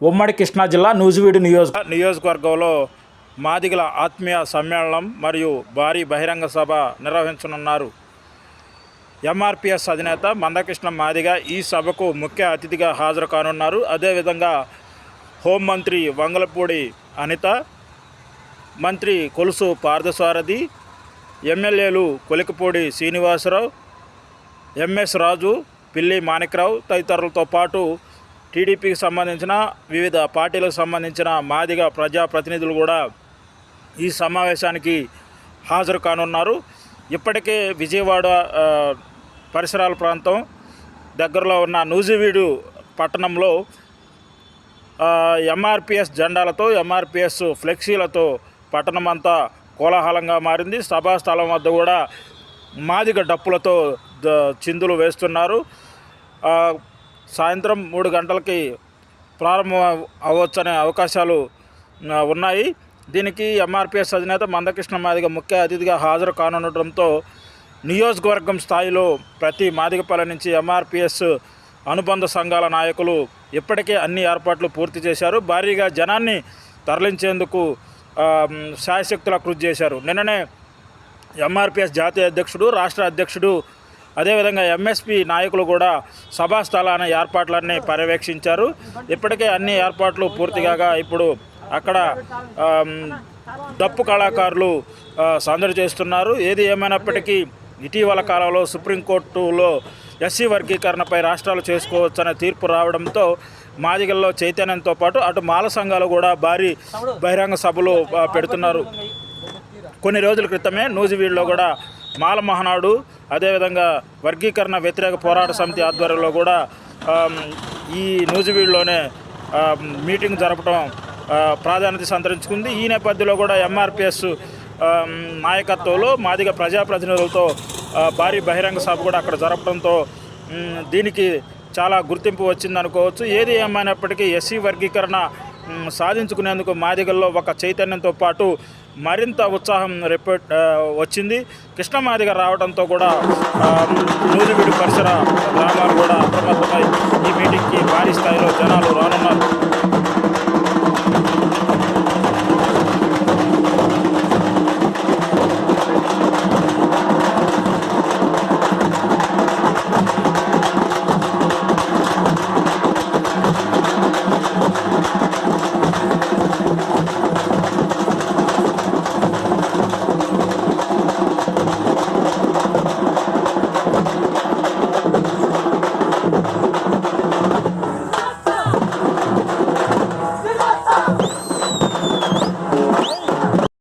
ఉమ్మడి కృష్ణా జిల్లా నూజివీడు నియోజక నియోజకవర్గంలో మాదిగల ఆత్మీయ సమ్మేళనం మరియు భారీ బహిరంగ సభ నిర్వహించనున్నారు. ఎంఆర్పిఎస్ అధినేత మందకృష్ణ మాదిగ ఈ సభకు ముఖ్య అతిథిగా హాజరు కానున్నారు అదేవిధంగా హోంమంత్రి వంగలపూడి అనిత మంత్రి కొలుసు పార్థసారథి ఎమ్మెల్యేలు కొలికపూడి శ్రీనివాసరావు ఎంఎస్ రాజు పిల్లి మాణిక్రావు తదితరులతో పాటు టీడీపీకి సంబంధించిన వివిధ పార్టీలకు సంబంధించిన మాదిగా ప్రజాప్రతినిధులు కూడా ఈ సమావేశానికి హాజరు కానున్నారు. ఇప్పటికే విజయవాడ పరిసరాల ప్రాంతం దగ్గరలో ఉన్న నూజివీడు పట్టణంలో ఎంఆర్పిఎస్ జెండాలతో ఎంఆర్పిఎస్ ఫ్లెక్సీలతో పట్టణం అంతా కోలాహలంగా మారింది. సభా స్థలం వద్ద కూడా మాదిగ డప్పులతో చిందులు వేస్తున్నారు. సాయంత్రం మూడు గంటలకి ప్రారంభం అవ్వచ్చనే అవకాశాలు ఉన్నాయి. దీనికి ఎంఆర్పిఎస్ అధినేత మందకృష్ణ మాదిగ ముఖ్య అతిథిగా హాజరు కానుండటంతో నియోజకవర్గం స్థాయిలో ప్రతి మాదిగపల్లి నుంచి ఎంఆర్పిఎస్ అనుబంధ సంఘాల నాయకులు ఇప్పటికే అన్ని ఏర్పాట్లు పూర్తి చేశారు. భారీగా జనాన్ని తరలించేందుకు శాయశక్తుల కృషి చేశారు. నిన్ననే ఎంఆర్పిఎస్ జాతీయ అధ్యక్షుడు రాష్ట్ర అధ్యక్షుడు అదేవిధంగా ఎంఎస్పి నాయకులు కూడా సభా స్థలాన ఏర్పాట్లన్నీ పర్యవేక్షించారు. ఇప్పటికే అన్ని ఏర్పాట్లు పూర్తిగా ఇప్పుడు అక్కడ డప్పు కళాకారులు సందడి చేస్తున్నారు. ఏది ఏమైనప్పటికీ ఇటీవల కాలంలో సుప్రీంకోర్టులో ఎస్సీ వర్గీకరణపై రాష్ట్రాలు చేసుకోవచ్చనే తీర్పు రావడంతో మాదిగల్లో చైతన్యంతో పాటు అటు మాల సంఘాలు కూడా భారీ బహిరంగ సభలు పెడుతున్నారు. కొన్ని రోజుల క్రితమే నూజివీడ్లో కూడా మాల మహనాడు అదేవిధంగా వర్గీకరణ వ్యతిరేక పోరాట సమితి ఆధ్వర్యంలో కూడా ఈ నూజివీడులోనే మీటింగ్ జరపడం ప్రాధాన్యత సంతరించుకుంది. ఈ నేపథ్యంలో కూడా ఎంఆర్పిఎస్ నాయకత్వంలో మాదిగ ప్రజాప్రతినిధులతో భారీ బహిరంగ సభ కూడా అక్కడ జరపడంతో దీనికి చాలా గుర్తింపు వచ్చింది అనుకోవచ్చు ఏది ఏమైనప్పటికీ ఎస్సీ వర్గీకరణ సాధించుకునేందుకు మాదిగల్లో ఒక చైతన్యంతో పాటు మరింత ఉత్సాహం రిపోర్ట్ వచ్చింది. కృష్ణమాదిగ రావడంతో కూడా నూజివీడు పరిసర గ్రామాలు కూడా అప్రమత్తమై ఈ మీటింగ్కి భారీ స్థాయిలో జనాలు రానున్నారు.